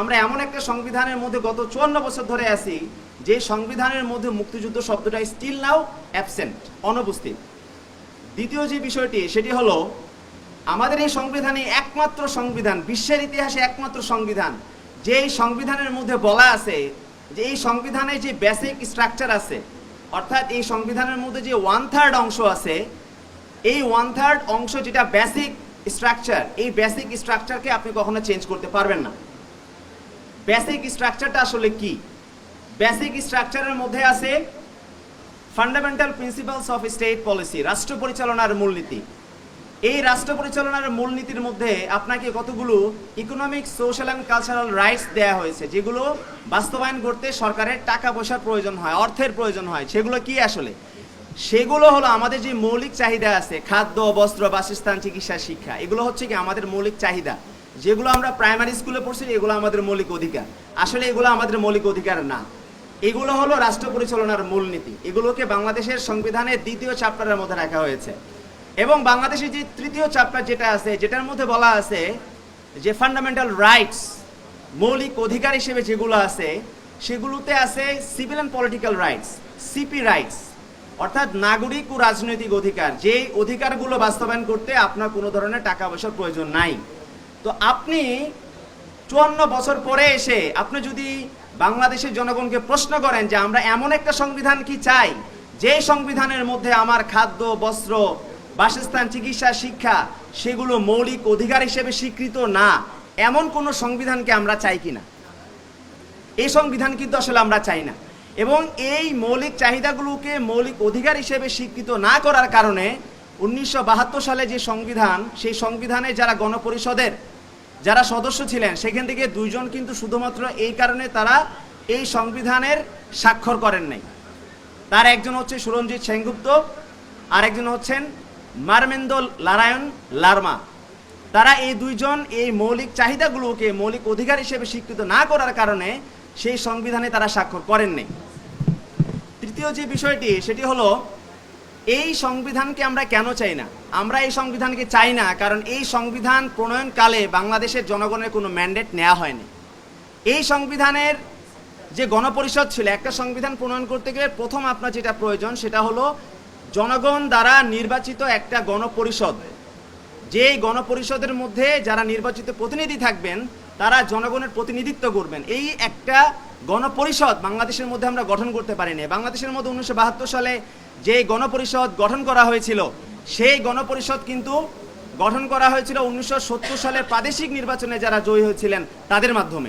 আমরা এমন একটা সংবিধানের মধ্যে গত চুয়ান্ন বছর ধরে আছি, যে সংবিধানের মধ্যে মুক্তিযুদ্ধ শব্দটা স্টিল নাও অ্যাবসেন্ট অনুপস্থিত। দ্বিতীয় যে বিষয়টি, সেটি হলো, আমাদের এই সংবিধানে একমাত্র সংবিধান, বিশ্বের ইতিহাসে একমাত্র সংবিধান, যে এই সংবিধানের মধ্যে বলা আছে যে এই সংবিধানে যে বেসিক স্ট্রাকচার আছে, অর্থাৎ এই সংবিধানের মধ্যে যে ওয়ান থার্ড অংশ আছে, এই ওয়ান থার্ড অংশ যেটা বেসিক স্ট্রাকচার এই বেসিক স্ট্রাকচারকে আপনি কখনো চেঞ্জ করতে পারবেন না। বেসিক স্ট্রাকচারটা আসলে কি? বেসিক স্ট্রাকচারের মধ্যে আছে fundamental principles of state policy রাষ্ট্র পরিচালনার মূলনীতি। এই রাষ্ট্র পরিচালনার মূলনীতির মধ্যে আপনাকে কতগুলো economic social and cultural rights দেওয়া হয়েছে, যেগুলো বাস্তবায়ন করতে সরকারের টাকা পয়সার প্রয়োজন হয়, অর্থের প্রয়োজন হয়, সেগুলো কি আসলে? সেগুলো হলো আমাদের যে মৌলিক চাহিদা আছে, খাদ্য, বস্ত্র, বাসস্থান, চিকিৎসা, শিক্ষা, এগুলো হচ্ছে কি আমাদের মৌলিক চাহিদা। যেগুলো আমরা প্রাইমারি স্কুলে পড়ছি, এগুলো আমাদের মৌলিক অধিকার। আসলে এগুলো আমাদের মৌলিক অধিকার না। এগুলো হলো রাষ্ট্র পরিচালনার মূলনীতি। এগুলোকে বাংলাদেশের সংবিধানের দ্বিতীয় চ্যাপ্টারের মধ্যে রাখা হয়েছে। এবং বাংলাদেশের যে তৃতীয় চ্যাপ্টার যেটা আছে, যেটার মধ্যে বলা আছে যে ফান্ডামেন্টাল রাইটস মৌলিক অধিকার হিসেবে যেগুলো আছে, সেগুলোতে আছে civil and political rights CP rights অর্থাৎ নাগরিক ও রাজনৈতিক অধিকার। যেই অধিকারগুলো বাস্তবায়ন করতে আপনার কোনো ধরনের টাকা পয়সার প্রয়োজন নাই। তো আপনি চুয়ান্ন বছর পরে এসে আপনি যদি বাংলাদেশের জনগণকে প্রশ্ন করেন যে আমরা এমন একটা সংবিধান কি চাই? যে সংবিধানের মধ্যে আমার খাদ্য, বস্ত্র, বাসস্থান, চিকিৎসা, শিক্ষা, সেগুলো মৌলিক অধিকার হিসেবে স্বীকৃত না, এমন কোনো সংবিধানকে আমরা চাই কিনা? এই সংবিধান কিন্তু আসলে আমরা চাই না। এবং এই মৌলিক চাহিদাগুলোকে মৌলিক অধিকার হিসেবে স্বীকৃত না করার কারণে উনিশশো বাহাত্তর সালে যে সংবিধান, সেই সংবিধানে যারা গণপরিষদের যারা সদস্য ছিলেন, সেখান থেকে দুইজন কিন্তু শুধুমাত্র এই কারণে তারা এই সংবিধানের স্বাক্ষর করেন নাই। তার একজন হচ্ছে সুরঞ্জিত সেনগুপ্ত আর একজন হচ্ছেন মারমেন্দ্র নারায়ণ লার্মা। তারা এই দুইজন এই মৌলিক চাহিদাগুলোকে মৌলিক অধিকার হিসেবে স্বীকৃত না করার কারণে সেই সংবিধানে তারা স্বাক্ষর করেননি তৃতীয় যে বিষয়টি, সেটি হলো এই সংবিধানকে আমরা কেন চাই না? আমরা এই সংবিধানকে চাই না কারণ এই সংবিধান প্রণয়নকালে বাংলাদেশের জনগণের কোনো ম্যান্ডেট নেওয়া হয়নি। এই সংবিধানের যে গণপরিষদ ছিল, একটা সংবিধান প্রণয়ন করতে গেলে প্রথম আপনার যেটা প্রয়োজন সেটা হলো জনগণ দ্বারা নির্বাচিত একটা গণপরিষদ। যে গণপরিষদের মধ্যে যারা নির্বাচিত প্রতিনিধি থাকবেন, তারা জনগণের প্রতিনিধিত্ব করবেন। এই একটা গণপরিষদ বাংলাদেশের মধ্যে আমরা গঠন করতে পারিনি। বাংলাদেশের মধ্যে উনিশশো বাহাত্তর সালে যে গণপরিষদ গঠন করা হয়েছিল, সেই গণপরিষদ কিন্তু গঠন করা হয়েছিল উনিশশো সত্তর সালে প্রাদেশিক নির্বাচনে যারা জয়ী হয়েছিলেন তাদের মাধ্যমে।